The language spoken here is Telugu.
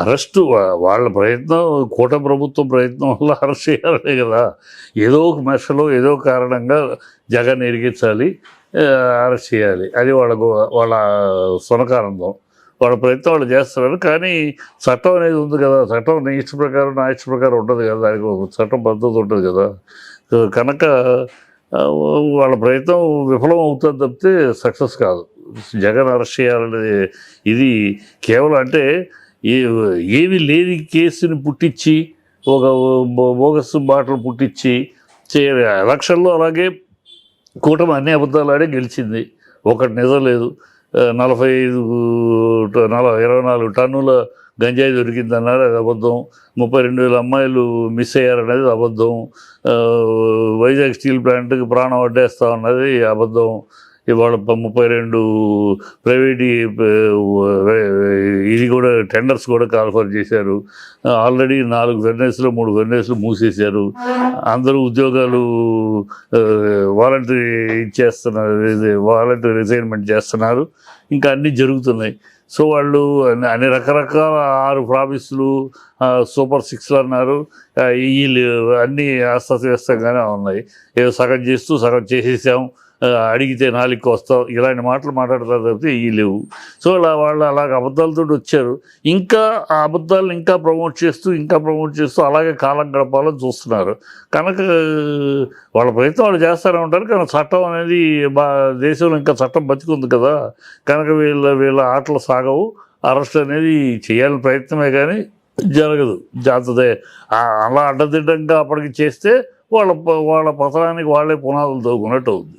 అరెస్ట్ వాళ్ళ ప్రయత్నం కూట ప్రభుత్వం ప్రయత్నం వల్ల అరెస్ట్ చేయాలనే కదా. ఏదో ఒక మెషలో ఏదో ఒక కారణంగా జగన్ ఎరిగించాలి అరెస్ట్ చేయాలి. అది వాళ్ళ వాళ్ళ సునకానందం. వాళ్ళ ప్రయత్నం వాళ్ళు చేస్తున్నారు కానీ చట్టం అనేది ఉంది కదా. చట్టం నీ ఇష్ట ప్రకారం నా ఇష్ట ప్రకారం ఉండదు కదా. దానికి చట్టం పద్ధతి ఉంటుంది కదా. కనుక వాళ్ళ ప్రయత్నం విఫలం అవుతుంది తప్పితే సక్సెస్ కాదు. జగన్ అరెస్ట్ చేయాలనేది ఇది కేవలం అంటే ఏ ఏమి లేని కేసుని పుట్టించి ఒక బో- బోగస్ బాటలు పుట్టించి చే ఎలక్షన్లో అలాగే కూటమి అన్ని అబద్ధాలు ఆడే గెలిచింది. ఒకటి నిజం లేదు. నలభై ఐదు నలభై ఇరవై నాలుగు టన్నుల గంజాయి దొరికిందన్నారు అది అబద్ధం. ముప్పై రెండు వేల అమ్మాయిలు మిస్ అయ్యారనేది అబద్ధం. వైజాగ్ స్టీల్ ప్లాంట్కి ప్రాణం అడ్డేస్తా ఉన్నది అబద్ధం. ఇవాళ ముప్పై రెండు ప్రైవేట్ ఇది కూడా టెండర్స్ కూడా కాల్ఫర్ చేశారు. ఆల్రెడీ నాలుగు వెర్నెస్లో మూడు వెర్నెస్లు మూసేశారు. అందరూ ఉద్యోగాలు వాలంటరీ ఇచ్చేస్తున్నారు వాలంటరీ రిజైన్మెంట్ చేస్తున్నారు. ఇంకా అన్నీ జరుగుతున్నాయి. సో వాళ్ళు అన్ని- రకరకాల ఆరు ప్రామిస్లు సూపర్ సిక్స్లు అన్నారు. వీళ్ళు అన్నీ అస్తవ్యస్తంగానే ఉన్నాయి. ఏదో సగం చేస్తూ సగం చేసేసాం. అడిగితే నాలుగు వస్తావు ఇలాంటి మాటలు మాట్లాడతారు తప్పితే ఈ లేవు. సో అలా వాళ్ళు అలాగ అబద్ధాలతో వచ్చారు. ఇంకా ఆ అబద్ధాలను ఇంకా ప్రమోట్ చేస్తూ ఇంకా ప్రమోట్ చేస్తూ అలాగే కాలం గడపాలని చూస్తున్నారు. కనుక వాళ్ళ ప్రయత్నం వాళ్ళు చేస్తూనే ఉంటారు కానీ చట్టం అనేది మా దేశంలో ఇంకా చట్టం బతికుంది కదా. కనుక వీళ్ళ వీళ్ళ ఆటలు సాగవు అరెస్ట్ అనేది చేయాలని ప్రయత్నమే కానీ జరగదు. జాతదే అలా అడ్డదిడ్డంగా అప్పటికి చేస్తే వాళ్ళ వాళ్ళ పతనానికి వాళ్ళే పునాదులు తవ్వుకున్నట్టు అవుతుంది